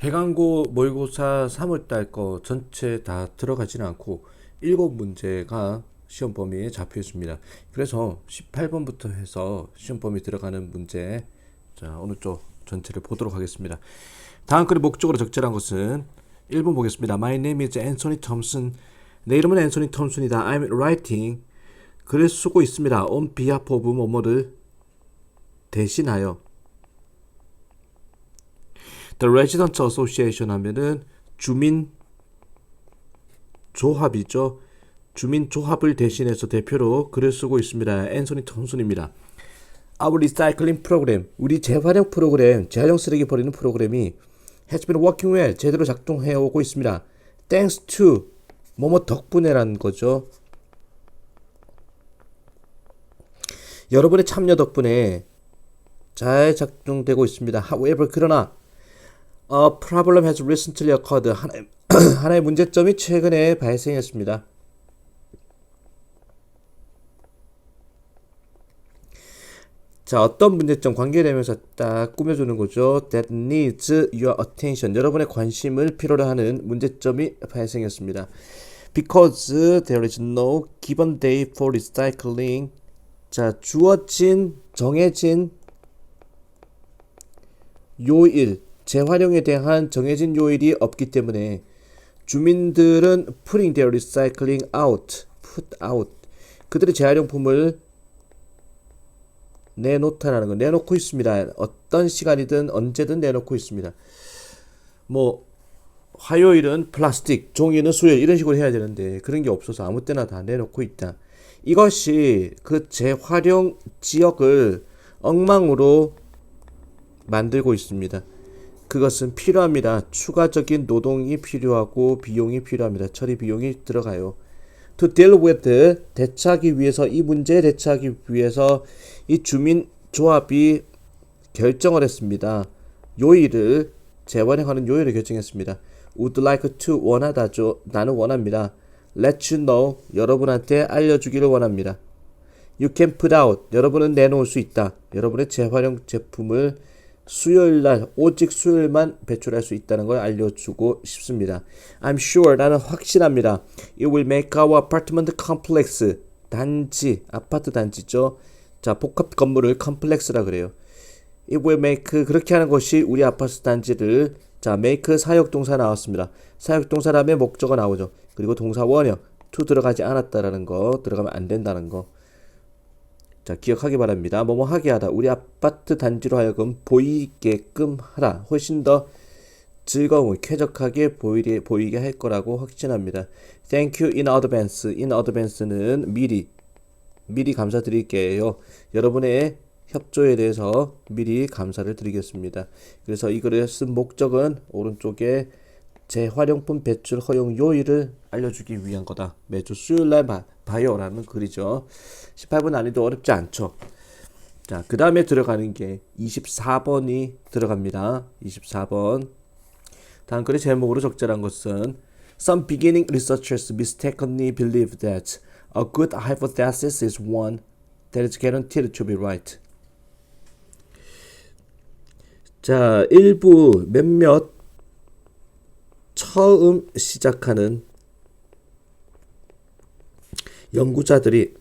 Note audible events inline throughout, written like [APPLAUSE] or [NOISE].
해강고 모의고사 3월달 거 전체 다 들어가지는 않고 7문제가 시험 범위에 잡혀 있습니다. 그래서 18번부터 해서 시험 범위 들어가는 문제 자 오늘 쪽 전체를 보도록 하겠습니다. 다음 글의 목적으로 적절한 것은 1번 보겠습니다. My name is Anthony Thompson. 내 이름은 앤소니 톰슨이다. I'm writing. 글을 쓰고 있습니다. on behalf of 뭐뭐를 대신하여. The Residents Association 하면은 주민 조합이죠. 주민 조합을 대신해서 대표로 글을 쓰고 있습니다. 앤소니 톰슨입니다. Our recycling program, 우리 재활용 프로그램, 재활용 쓰레기 버리는 프로그램이 has been working well, 제대로 작동해 오고 있습니다. Thanks to, 뭐뭐 덕분에라는 거죠. 여러분의 참여 덕분에 잘 작동되고 있습니다. However, 그러나 A problem has recently occurred. 하나의, 하나의 문제점이 최근에 발생했습니다. 자, 어떤 문제점 관계되면서 딱 꾸며주는 거죠. That needs your attention. 여러분의 관심을 필요로 하는 문제점이 발생했습니다. Because there is no given day for recycling. 자, 주어진, 정해진 요일, 재활용에 대한 정해진 요일이 없기 때문에 주민들은 putting their recycling out, put out. 그들의 재활용품을 내놓다라는 거 내놓고 있습니다. 어떤 시간이든 언제든 내놓고 있습니다. 뭐 화요일은 플라스틱, 종이는 수요일 이런 식으로 해야 되는데 그런 게 없어서 아무 때나 다 내놓고 있다. 이것이 그 재활용 지역을 엉망으로 만들고 있습니다. 그것은 필요합니다. 추가적인 노동이 필요하고 비용이 필요합니다. 처리 비용이 들어가요. To deal with 대처하기 위해서 이 문제에 대처하기 위해서 이 주민 조합이 결정을 했습니다. 요일을 재활용하는 요일을 결정했습니다. Would like to 원하다죠. 나는 원합니다. Let you know 여러분한테 알려주기를 원합니다. You can put out 여러분은 내놓을 수 있다. 여러분의 재활용 제품을 수요일 날 오직 수요일만 배출할 수 있다는 걸 알려주고 싶습니다. I'm sure 나는 확신합니다. It will make our apartment complex 단지 아파트 단지죠. 자 복합 건물을 컴플렉스라 그래요. It will make 그렇게 하는 것이 우리 아파트 단지를 자 make 사역 동사 나왔습니다. 사역 동사 다음에 목적어 나오죠. 그리고 동사 원형 to 들어가지 않았다라는 거 들어가면 안 된다는 거. 자, 기억하기 바랍니다. 뭐뭐 하게 하다. 우리 아파트 단지로 하여금 보이게끔 하라. 훨씬 더 즐거운, 쾌적하게 보이게, 보이게 할 거라고 확신합니다. Thank you in advance. in advance는 미리, 미리 감사드릴게요. 여러분의 협조에 대해서 미리 감사를 드리겠습니다. 그래서 이 글을 쓴 목적은 오른쪽에 재활용품 배출 허용 요일을 알려주기 위한 거다. 매주 수요일 날 봐, 봐요라는 글이죠. 18번 난이도 어렵지 않죠. 자, 그 다음에 들어가는 게 24번이 들어갑니다. 24번. 다음 글의 제목으로 적절한 것은 Some beginning researchers mistakenly believe that a good hypothesis is one that is guaranteed to be right. 자, 일부 몇몇 처음 시작하는 연구자들이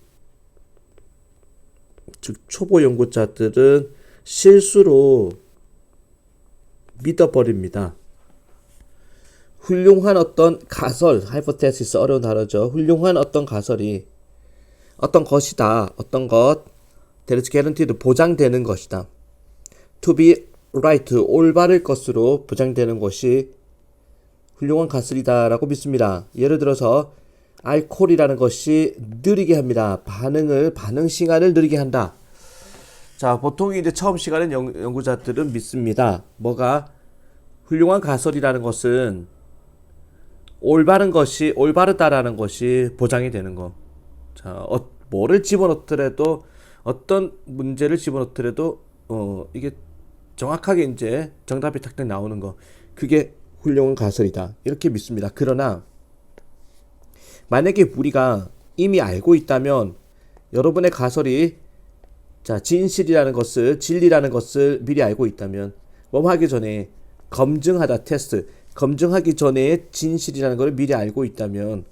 즉 초보 연구자들은 실수로 믿어버립니다. 훌륭한 어떤 가설, 하이포테시스 어려운 단어죠. 훌륭한 어떤 가설이 어떤 것이다, 어떤 것, there is guaranteed 보장되는 것이다. to be right, 올바를 것으로 보장되는 것이 훌륭한 가설이다라고 믿습니다. 예를 들어서 알코올이라는 것이 느리게 합니다. 반응을 반응 시간을 느리게 한다. 자, 보통 이제 처음 시간에 연, 연구자들은 믿습니다. 뭐가 훌륭한 가설이라는 것은 올바른 것이 올바르다라는 것이 보장이 되는 거. 자, 어, 뭐를 집어넣더라도 어떤 문제를 집어넣더라도 어, 이게 정확하게 이제 정답이 탁탁 나오는 거. 그게 훌륭한 가설이다. 이렇게 믿습니다. 그러나 만약에 우리가 이미 알고 있다면 여러분의 가설이 자 진실이라는 것을 진리라는 것을 미리 알고 있다면 뭐 하기 전에 검증하다 테스트 검증하기 전에 진실이라는 걸 미리 알고 있다면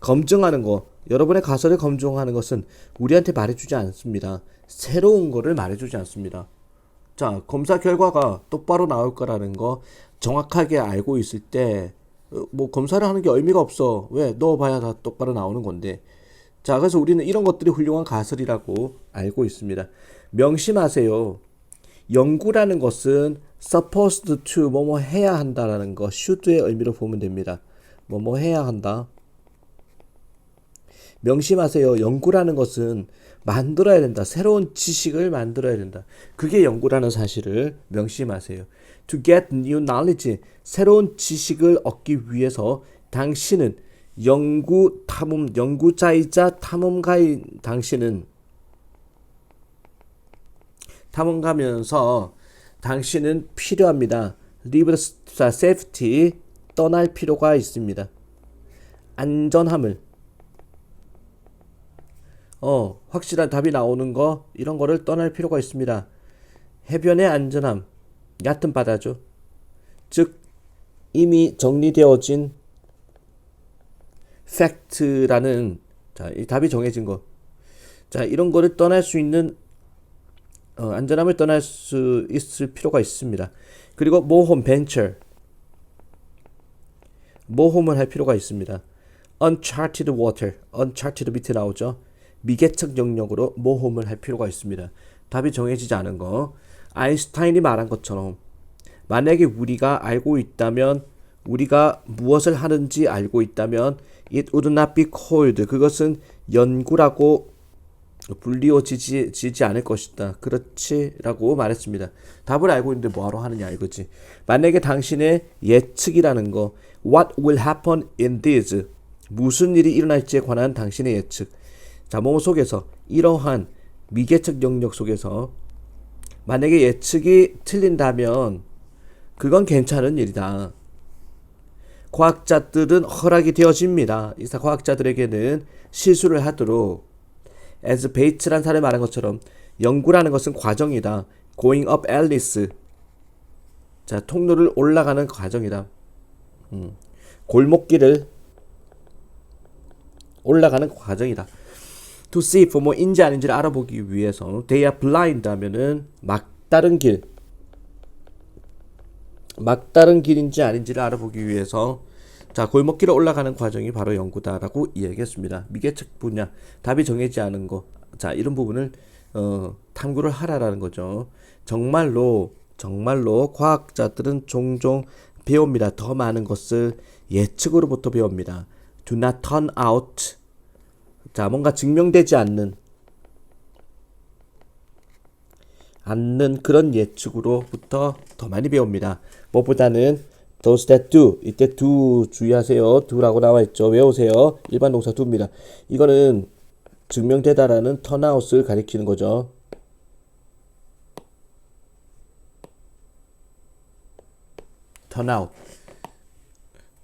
검증하는 거 여러분의 가설을 검증하는 것은 우리한테 말해주지 않습니다. 새로운 거를 말해주지 않습니다. 자 검사 결과가 똑바로 나올 거라는 거 정확하게 알고 있을 때 뭐 검사를 하는 게 의미가 없어 왜 넣어봐야 다 똑바로 나오는 건데 자 그래서 우리는 이런 것들이 훌륭한 가설이라고 알고 있습니다. 명심하세요. 연구라는 것은 supposed to 뭐뭐 해야 한다라는 거 should의 의미로 보면 됩니다. 뭐뭐 해야 한다. 명심하세요. 연구라는 것은 만들어야 된다. 새로운 지식을 만들어야 된다. 그게 연구라는 사실을 명심하세요. To get new knowledge, 새로운 지식을 얻기 위해서 당신은 연구 탐험 연구자이자 탐험가인 당신은 탐험가면서 당신은 필요합니다. Leave the safety 떠날 필요가 있습니다. 안전함을 어 확실한 답이 나오는 거 이런 거를 떠날 필요가 있습니다. 해변의 안전함 얕은 바다죠. 즉 이미 정리되어진 팩트라는 자, 이 답이 정해진 거. 자, 이런 거를 떠날 수 있는 어, 안전함을 떠날 수 있을 필요가 있습니다. 그리고 모험 벤처 모험을 할 필요가 있습니다. uncharted water, uncharted 밑에 나오죠. 미개척 영역으로 모험을 할 필요가 있습니다. 답이 정해지지 않은 거. 아인슈타인이 말한 것처럼 만약에 우리가 알고 있다면 우리가 무엇을 하는지 알고 있다면 it would not be called 그것은 연구라고 불리워지지 지지 않을 것이다. 그렇지라고 말했습니다. 답을 알고 있는데 뭐하러 하느냐 이거지. 만약에 당신의 예측이라는 거 what will happen in this 무슨 일이 일어날지에 관한 당신의 예측. 자, 뭐 속에서 이러한 미개척 영역 속에서 만약에 예측이 틀린다면 그건 괜찮은 일이다. 과학자들은 허락이 되어집니다. 이사 과학자들에게는 실수를 하도록 as 베이츠란 사람이 말한 것처럼 연구라는 것은 과정이다. going up Alice. 자, 통로를 올라가는 과정이다. 음. 골목길을 올라가는 과정이다. To see for 뭐인지 아닌지를 알아보기 위해서 they are blind 하면은 막다른 길 막다른 길인지 아닌지를 알아보기 위해서 자 골목길을 올라가는 과정이 바로 연구다라고 이야기했습니다. 미개척 분야 답이 정해지지 않은 거. 자 이런 부분을 어, 탐구를 하라라는 거죠. 정말로 정말로 과학자들은 종종 배웁니다. 더 많은 것을 예측으로부터 배웁니다. Do not turn out. 자 뭔가 증명되지 않는 않는 그런 예측으로부터 더 많이 배웁니다. 무엇보다는 those that do 이때 do 주의하세요. do라고 나와 있죠. 외우세요. 일반 동사 do입니다. 이거는 증명되다라는 turnout을 가리키는 거죠. turnout.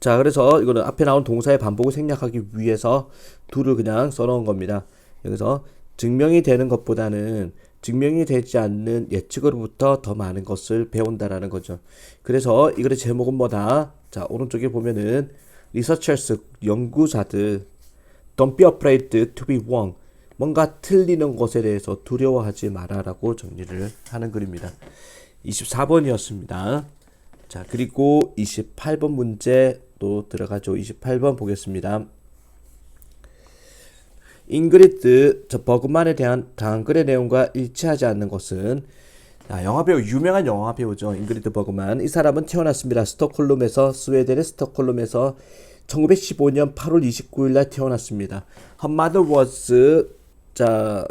자, 그래서 이거는 앞에 나온 동사의 반복을 생략하기 위해서 do를 그냥 써놓은 겁니다. 여기서 증명이 되는 것보다는 증명이 되지 않는 예측으로부터 더 많은 것을 배운다라는 거죠. 그래서 이 글의 제목은 뭐다? 자, 오른쪽에 보면은 researchers 연구자들 don't be afraid to be wrong. 뭔가 틀리는 것에 대해서 두려워하지 마라라고 정리를 하는 글입니다. 24번이었습니다. 자, 그리고 28번 문제 또 들어가죠. 28번 보겠습니다. 잉그리드 저 버그만에 대한 당한 글의 내용과 일치하지 않는 것은 아, 영화 배우 유명한 영화 배우죠 잉그리드 버그만 이 사람은 태어났습니다 스톡홀름에서 스웨덴의 스톡홀름에서 1915년 8월 29일 날 태어났습니다. Her mother was 자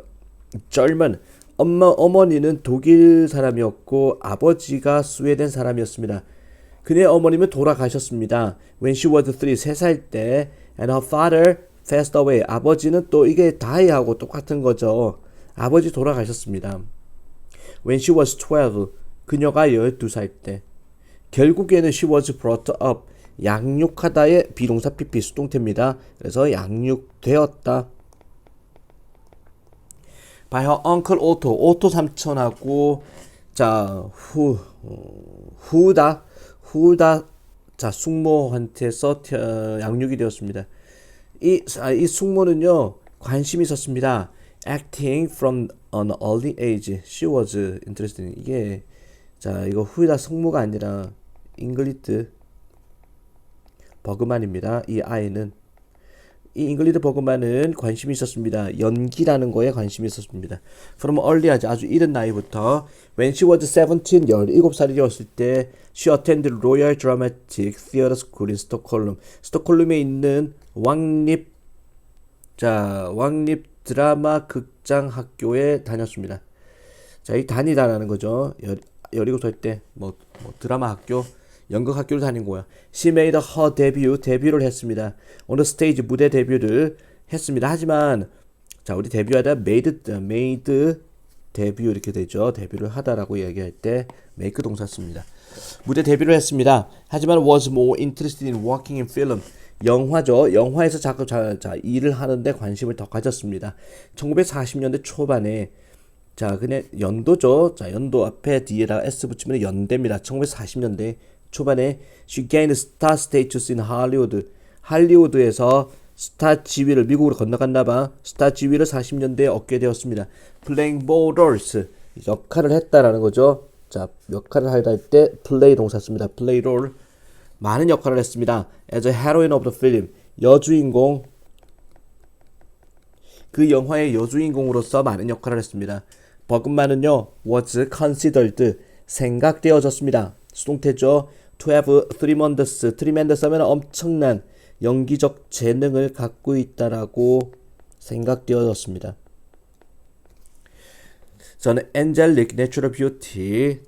German 엄마 어머니는 독일 사람이었고 아버지가 스웨덴 사람이었습니다. 그의 어머님은 돌아가셨습니다. When she was 3, 3살 때 and her father passed away. 아버지는 또 이게 die하고 똑같은 거죠. 아버지 돌아가셨습니다. When she was 12, 그녀가 12살 때. 결국에는 she was brought up. 양육하다의 비동사 PP 수동태입니다. 그래서 양육되었다. by her uncle Otto. 오토 삼촌하고 자, 후, 어, 후다. 후다 자 숙모한테서 태- 양육이 되었습니다. 이, 아, 이 숙모는요 관심이 있었습니다. Acting from an early age, she was interested. in- 이게 자 이거 후이다 숙모가 아니라 잉글리트 버그만입니다. 이 아이는 이 잉글리드 버그만은 관심이 있었습니다. 연기라는 거에 관심이 있었습니다. From early age, 아주 이른 나이부터 When she was 17, 17살이었을 때 She attended Royal Dramatic Theatre School in Stockholm. 스톡홀름에 있는 왕립 자 왕립 드라마 극장 학교에 다녔습니다. 자, 이 다니다라는 거죠. 열, 17살 때, 뭐, 뭐, 드라마 학교, 연극 학교를 다닌 거야. She made her debut, 데뷔를 했습니다. 어느 스테이지 무대 데뷔를 했습니다. 하지만, 자, 우리 데뷔하다 made, made 데뷔 이렇게 되죠. 데뷔를 하다라고 이야기할 때 make 동사 씁니다. 무대 데뷔를 했습니다. 하지만 was more interested in working in film. 영화죠. 영화에서 자꾸 자, 자 일을 하는데 관심을 더 가졌습니다. 1940년대 초반에 자, 그냥 연도죠. 자, 연도 앞에 뒤에다가 S 붙이면 연대입니다. 1940년대 초반에 she gained star status in Hollywood. 할리우드에서 스타 지위를 미국으로 건너갔나 봐. 스타 지위를 40년대에 얻게 되었습니다. playing roles 역할을 했다라는 거죠. 자, 역할을 할때 play 동사 씁니다. play role 많은 역할을 했습니다. as a heroine of the film 여주인공 그 영화의 여주인공으로서 많은 역할을 했습니다. 버금만은요, was considered, 생각되어졌습니다. 수동태죠. to have tremendous, tremendous 하면 엄청난 연기적 재능을 갖고 있다라고 생각되어졌습니다. 저는 angelic, natural beauty,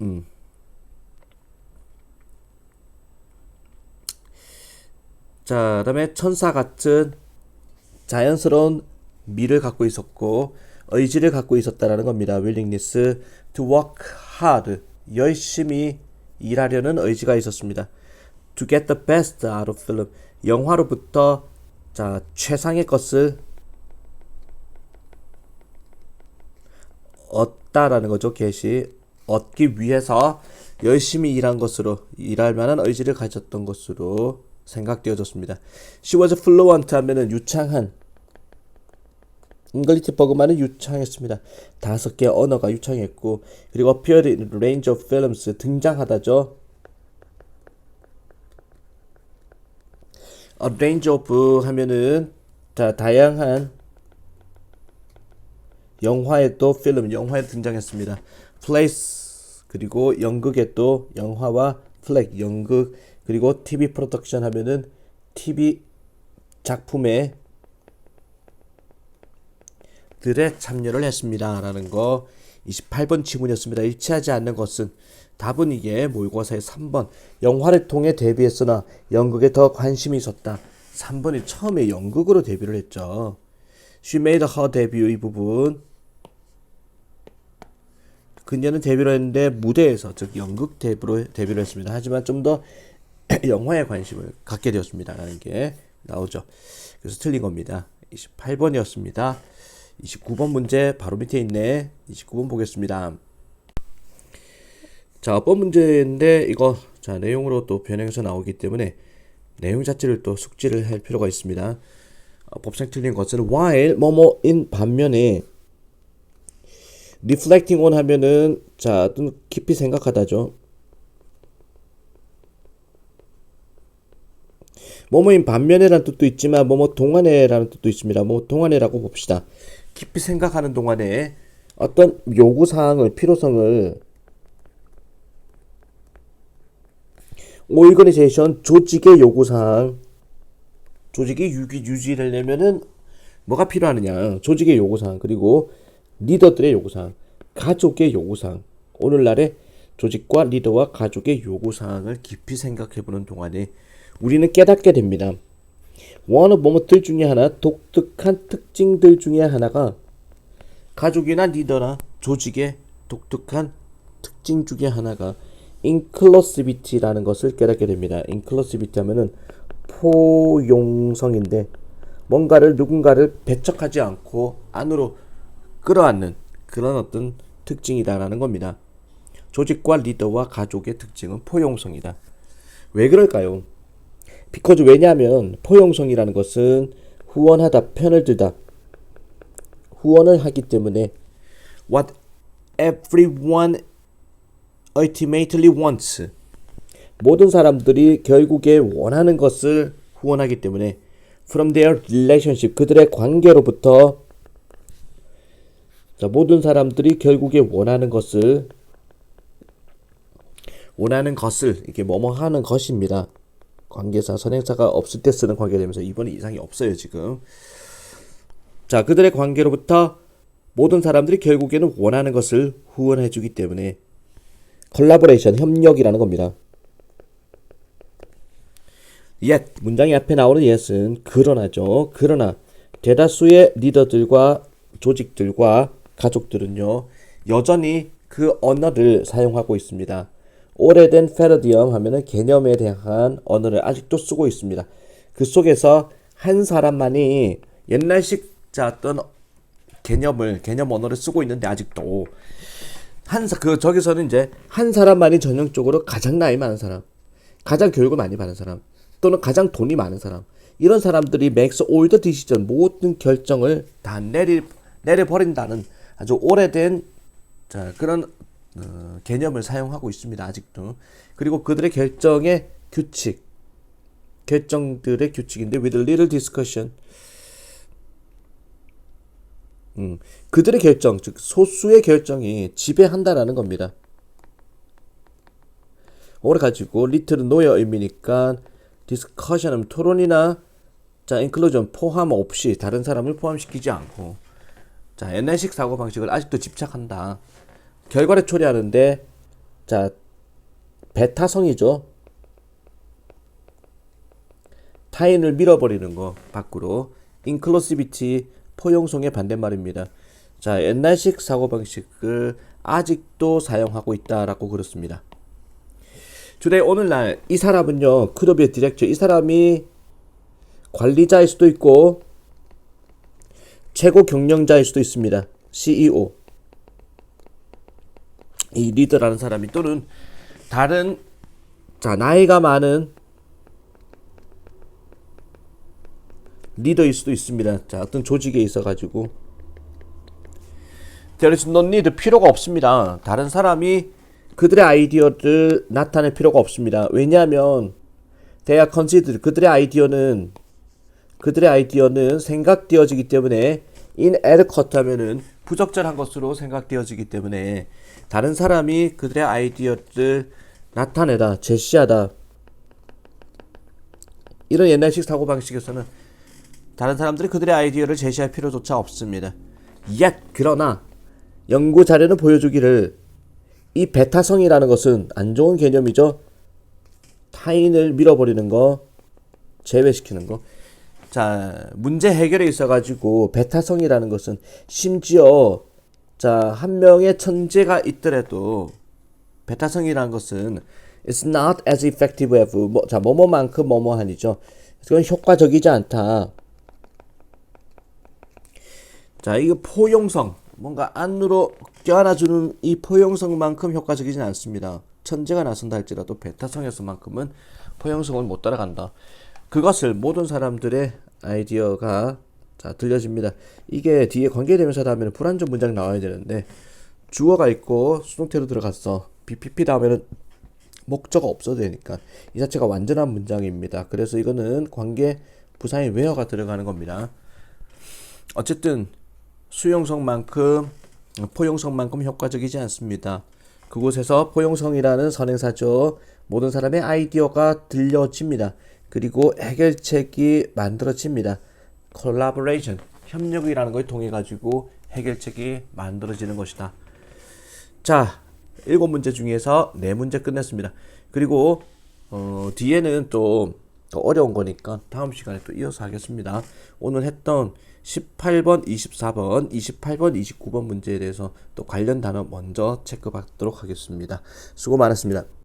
음. 자, 그다음에 천사 같은 자연스러운 미를 갖고 있었고 의지를 갖고 있었다라는 겁니다. willingness to work hard 열심히 일하려는 의지가 있었습니다. to get the best out of film 영화로부터 자 최상의 것을 얻다라는 거죠. get이 얻기 위해서 열심히 일한 것으로 일할 만한 의지를 가졌던 것으로 생각되어졌습니다. She was fluent 하면은 유창한 잉글리시 버그만은 유창했습니다. 다섯 개 언어가 유창했고 그리고 appeared in range 등장하다죠. A range of 하면은 자 다양한 영화에도 필름 영화에 등장했습니다. 플레이스 그리고 연극에 또 영화와 플렉 연극 그리고 TV 프로덕션 하면은 TV 작품에 들에 참여를 했습니다 라는 거 28번 지문이었습니다. 일치하지 않는 것은 답은 이게 모의고사의 3번 영화를 통해 데뷔했으나 연극에 더 관심이 있었다. 3번이 처음에 연극으로 데뷔를 했죠. She made her debut 이 부분 그녀는 데뷔를 했는데 무대에서 즉 연극 데뷔로 데뷔를 했습니다. 하지만 좀 더 [CLEARS THROAT] 영화에 관심을 갖게 되었습니다라는 게 나오죠. 그래서 틀린 겁니다. 28번이었습니다. 29번 문제 바로 밑에 있네. 29번 보겠습니다. 자, 어법 문제인데 이거 자 내용으로 또 변형해서 나오기 때문에 내용 자체를 또 숙지를 할 필요가 있습니다. 어, 법상 틀린 것은 while 뭐뭐인 반면에 reflecting on 하면은 자, 좀 깊이 생각하다죠. 뭐뭐인 반면에라는 뜻도 있지만 뭐뭐 동안에라는 뜻도 있습니다. 뭐 동안에라고 봅시다. 깊이 생각하는 동안에 어떤 요구 사항을 필요성을 오이거니제이션 조직의 요구 사항 조직이 유기 유지되려면은 뭐가 필요하느냐 조직의 요구 사항 그리고 리더들의 요구 사항 가족의 요구 사항 오늘날의 조직과 리더와 가족의 요구 사항을 깊이 생각해 보는 동안에 우리는 깨닫게 됩니다. 원어 뭐뭐들 중에 하나 독특한 특징들 중에 하나가 가족이나 리더나 조직의 독특한 특징 중에 하나가 inclusivity라는 것을 깨닫게 됩니다. inclusivity 하면은 포용성인데 뭔가를 누군가를 배척하지 않고 안으로 끌어안는 그런 어떤 특징이다라는 겁니다. 조직과 리더와 가족의 특징은 포용성이다. 왜 그럴까요? 비커즈 왜냐하면 포용성이라는 것은 후원하다 편을 들다 후원을 하기 때문에 what everyone ultimately wants 모든 사람들이 결국에 원하는 것을 후원하기 때문에 from their relationship 그들의 관계로부터 자, 모든 사람들이 결국에 원하는 것을 원하는 것을 이렇게 뭐뭐 하는 것입니다. 관계사 선행사가 없을 때 쓰는 관계되면서 이번에 이상이 없어요 지금. 자 그들의 관계로부터 모든 사람들이 결국에는 원하는 것을 후원해주기 때문에 컬라보레이션 협력이라는 겁니다. yet 문장의 앞에 나오는 yet은 그러나죠. 그러나 대다수의 리더들과 조직들과 가족들은요 여전히 그 언어를 사용하고 있습니다. 오래된 페러디엄 하면은 개념에 대한 언어를 아직도 쓰고 있습니다. 그 속에서 한 사람만이 옛날식 자 어떤 개념을 개념 언어를 쓰고 있는데 아직도 한그 저기서는 이제 한 사람만이 전형적으로 가장 나이 많은 사람, 가장 교육을 많이 받은 사람, 또는 가장 돈이 많은 사람 이런 사람들이 맥스 올더 디시전 모든 결정을 다 내리 내려 버린다는 아주 오래된 자 그런 어, 개념을 사용하고 있습니다 아직도. 그리고 그들의 결정의 규칙 결정들의 규칙인데 with a little discussion. 음, 그들의 결정 즉 소수의 결정이 지배한다라는 겁니다. 오래 가지고 리틀은 노여 의미니까 디스커션은 토론이나 자 인클루전 포함 없이 다른 사람을 포함시키지 않고 자 옛날식 사고 방식을 아직도 집착한다. 결과를 초래하는데 자 배타성이죠. 타인을 밀어버리는 거 밖으로 인클로시비티 포용성의 반대말입니다. 자 옛날식 사고 방식을 아직도 사용하고 있다라고 그렇습니다. 주대 오늘날 이 사람은요 크로비의 디렉터 이 사람이 관리자일 수도 있고 최고 경영자일 수도 있습니다. CEO 이 리더라는 사람이 또는 다른 자 나이가 많은 리더일 수도 있습니다. 자 어떤 조직에 있어 가지고 There is no need 필요가 없습니다. 다른 사람이 그들의 아이디어를 나타낼 필요가 없습니다. 왜냐하면 they are considered 그들의 아이디어는 그들의 아이디어는 생각되어지기 때문에 inadequate 하면은 부적절한 것으로 생각되어지기 때문에 다른 사람이 그들의 아이디어를 나타내다 제시하다 이런 옛날식 사고 방식에서는 다른 사람들이 그들의 아이디어를 제시할 필요조차 없습니다. yet 그러나 연구 자료는 보여주기를 이 배타성이라는 것은 안 좋은 개념이죠. 타인을 밀어버리는 거, 제외시키는 거. 자, 문제 해결에 있어가지고 배타성이라는 것은 심지어 자, 한 명의 천재가 있더라도 배타성이라는 것은 it's not as effective as 뭐, 자, 뭐뭐만큼 뭐뭐하니죠. 그건 효과적이지 않다. 자, 이거 포용성. 뭔가 안으로 껴안아주는 이 포용성만큼 효과적이진 않습니다. 천재가 나선다 할지라도 베타성에서만큼은 포용성을 못 따라간다. 그것을 모든 사람들의 아이디어가 자 들려집니다. 이게 뒤에 관계대명사다 하면 불완전 문장 나와야 되는데 주어가 있고 수동태로 들어갔어. BPP 다음에는 목적어 없어도 되니까 이 자체가 완전한 문장입니다. 그래서 이거는 관계 부사의 웨어가 들어가는 겁니다. 어쨌든 수용성만큼 포용성만큼 효과적이지 않습니다. 그곳에서 포용성이라는 선행사죠. 모든 사람의 아이디어가 들려집니다. 그리고 해결책이 만들어집니다. collaboration, 협력이라는 걸 통해 가지고 해결책이 만들어지는 것이다. 자, 일곱 문제 중에서 네 문제 끝냈습니다. 그리고 어, 뒤에는 또 더 어려운 거니까 다음 시간에 또 이어서 하겠습니다. 오늘 했던 18번, 24번, 28번, 29번 문제에 대해서 또 관련 단어 먼저 체크받도록 하겠습니다. 수고 많았습니다.